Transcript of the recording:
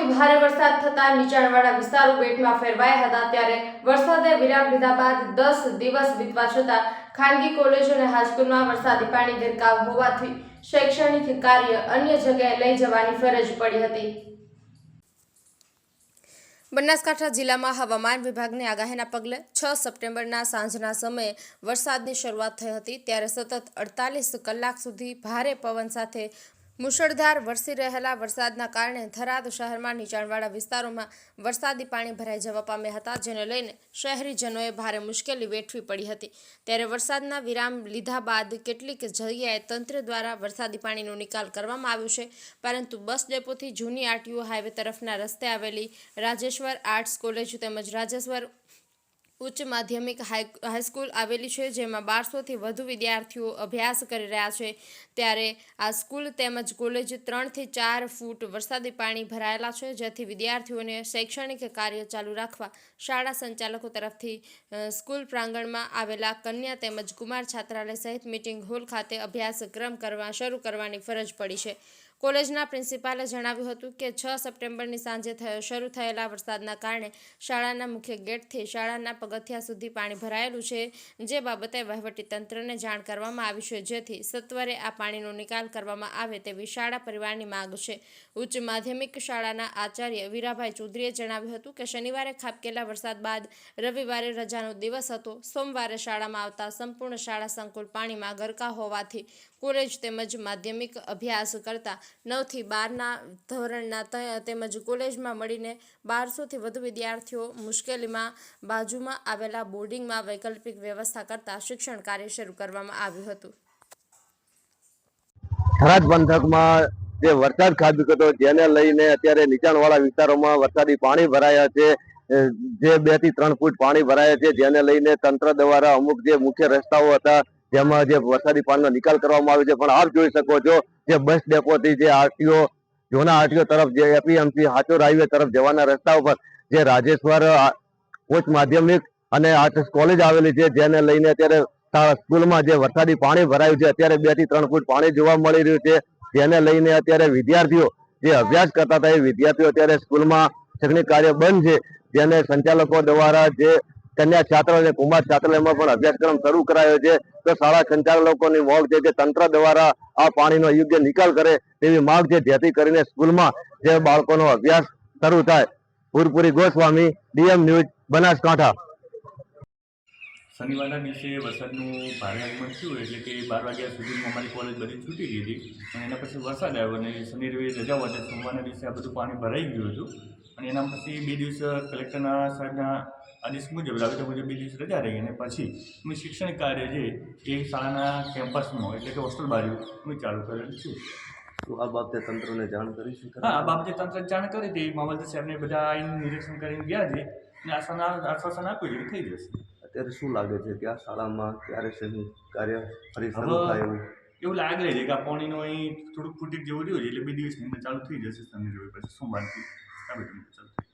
સવારથી ભારે વરસાદ થતા નીચાણવાળા વિસ્તારો બેટમાં ફેરવાયા હતા. ત્યારે વરસાદે વિરામ લીધા બાદ દસ દિવસ વીતવા છતાં ખાનગી કોલેજો અને હાઈસ્કૂલમાં વરસાદી પાણી ગરકાવ હોવાથી શૈક્ષણિક કાર્ય અન્ય જગ્યાએ લઈ જવાની ફરજ પડી હતી. બનાસકાંઠા જિલ્લામાં હવામાન વિભાગની આગાહીના પગલે છ સપ્ટેમ્બરના સાંજના સમયે વરસાદની શરૂઆત થઈ હતી. ત્યારે સતત અડતાલીસ કલાક સુધી ભારે પવન સાથે મુશળધાર વરસી રહેલા વરસાદના કારણે થરાદ શહેરમાં નીચાણવાળા વિસ્તારોમાં વરસાદી પાણી ભરાઈ જવા પામ્યા હતા, જેને લઈને શહેરીજનોએ ભારે મુશ્કેલી વેઠવી પડી હતી. ત્યારે વરસાદના વિરામ લીધા બાદ કેટલીક જગ્યાએ તંત્ર દ્વારા વરસાદી પાણીનો નિકાલ કરવામાં આવ્યો છે, પરંતુ બસ ડેપોથી જૂની આરટીઓ હાઈવે તરફના રસ્તે આવેલી રાજેશ્વર આર્ટ્સ કોલેજ તેમજ રાજેશ્વર ઉચ્ચ માધ્યમિક હાઈ હાઈસ્કૂલ આવેલી છે, જેમાં બારસોથી વધુ વિદ્યાર્થીઓ અભ્યાસ કરી રહ્યા છે. ત્યારે આ સ્કૂલ તેમજ કોલેજ ત્રણથી ચાર ફૂટ વરસાદી પાણી ભરાયેલા છે, જેથી વિદ્યાર્થીઓને શૈક્ષણિક કાર્ય ચાલુ રાખવા શાળા સંચાલકો તરફથી સ્કૂલ પ્રાંગણમાં આવેલા કન્યા તેમજ કુમાર છાત્રાલય સહિત મિટિંગ હોલ ખાતે અભ્યાસક્રમ કરવા શરૂ કરવાની ફરજ પડી છે. કોલેજના પ્રિન્સિપાલે જણાવ્યું હતું કે છ સપ્ટેમ્બરની સાંજે થયો, શરૂ થયેલા વરસાદના કારણે શાળાના મુખ્ય ગેટથી શાળાના પગથિયા સુધી પાણી ભરાયેલું છે, જે બાબતે વહીવટી તંત્રને જાણ કરવામાં આવી છે, જેથી સત્વરે આ પાણીનો નિકાલ કરવામાં આવે તેવી શાળા પરિવારની માંગ છે. ઉચ્ચ માધ્યમિક શાળાના આચાર્ય વીરાભાઈ ચૌધરીએ જણાવ્યું હતું કે શનિવારે ખાબકેલા વરસાદ બાદ રવિવારે રજાનો દિવસ હતો. સોમવારે શાળામાં આવતા સંપૂર્ણ શાળા સંકુલ પાણીમાં ગરકા હોવાથી કોલેજ તેમજ માધ્યમિક અભ્યાસ કરતા નવથી બારના ધોરણના તેમજ કોલેજમાં મળીને બારસોથી વધુ વિદ્યાર્થીઓ મુશ્કેલીમાં બાજુમાં આવેલા બોર્ડિંગમાં વૈકલ્પિક વ્યવસ્થા કરતા શિક્ષણ કાર્ય શરૂ કરવામાં આવ્યું હતું. થરાદ પંથકમાં જે વરસાદ ખાબક્યો હતો, જેને લઈને અત્યારે નીચાણવાળા વિસ્તારોમાં વરસાદી પાણી ભરાયા છે. જે બેથી ત્રણ ફૂટ પાણી ભરાયા છે, જેને લઈને તંત્ર દ્વારા અમુક જે મુખ્ય રસ્તાઓ હતા જેમાં જે વરસાદી પાણીનો નિકાલ કરવામાં આવ્યો છે. પણ આપ જોઈ શકો છો જે બસ ડેપોથી જે આરટીઓ, જૂના આરટીઓ તરફ જે એપીએમસી હાચોર હાઈવે તરફ જવાના રસ્તા ઉપર જે રાજેશ્વર ઉચ્ચ માધ્યમિક અને આર્ટસ કોલેજ આવેલી છે. જેને લઈને અત્યારે સ્કૂલમાં જે વરસાદી પાણી ભરાયું છે, અત્યારે બેથી ત્રણ ફૂટ પાણી જોવા મળી રહ્યું છે. જેને લઈને અત્યારે વિદ્યાર્થીઓ જે અભ્યાસ કરતા હતા એ વિદ્યાર્થીઓ અત્યારે સ્કૂલમાં શૈક્ષણિક કાર્ય બંધ છે. જેને સંચાલકો દ્વારા જે કન્યા છાત્રાલય કુમાર છાત્રાલયમાં પણ અભ્યાસક્રમ શરૂ કરાયો છે. તો શાળા સંચાલકોની માંગ છે કે તંત્ર દ્વારા આ પાણીનો યોગ્ય નિકાલ કરે તેવી માંગ છે. જેથી કરીને સ્કૂલમાં જે બાળકોનો અભ્યાસ શરૂ થાય. Purpuri Goswami, DM news, Banaskantha. શનિવારના દિવસે વરસાદનું ભારે આગમન થયું એટલે કે બાર વાગ્યા સુધીમાં અમારી કોલેજ બધી છૂટી ગઈ હતી. અને એના પછી વરસાદ આવ્યો અને શનિ રવિ રજા હોવાથી સોમવારના દિવસે આ બધું પાણી ભરાઈ ગયું હતું. અને એના પછી બે દિવસ કલેક્ટરના સાહેબના આદેશ મુજબ રાબેતા મુજબ બે દિવસ રજા રહી અને પછી અમે શિક્ષણ કાર્ય છે એ શાળાના કેમ્પસમાં એટલે કે હોસ્ટેલ બાજુ અમે ચાલુ કરેલું છે. તો આ બાબતે તંત્રને જાણ કરી છે હા આ બાબતે તંત્ર જાણ કરી હતી. મામલતદાર સાહેબને બધા નિરીક્ષણ કરીને ગયા છે અને આશ્વાસન આશ્વાસન આપ્યું છે થઈ જશે. અત્યારે શું લાગે છે? કે આ શાળામાં ક્યારે શેનું કાર્ય ફરી શરૂ થાય એવું? એવું લાગે છે કે આ પાણીનો અહીં થોડુંક ફૂટી જેવું રહ્યું છે એટલે બે દિવસની અંદર ચાલુ થઈ જશે તમે જોયું પછી સોમવારથી. ચાલુ થઈ